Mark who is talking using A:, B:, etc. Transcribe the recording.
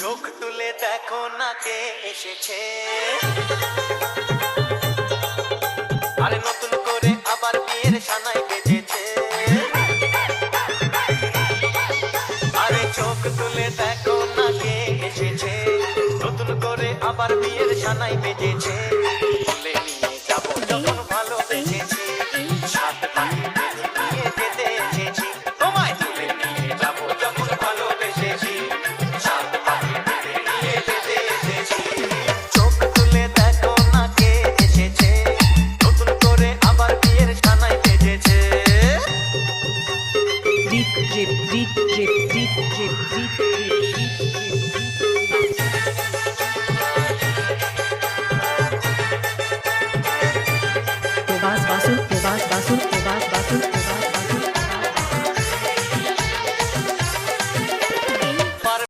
A: না কে এসেছে। আরে নতুন করে আবার বিয়ের সানায় বেজেছে আরে চোখ তুলে দেখো না কে এসেছে। নতুন করে আবার বিয়ের সানায় বেজেছে drip,
B: drip, drip, drip, drip, drip, drip, drip, drip. Vas, vas, vas, vas, vas, vas.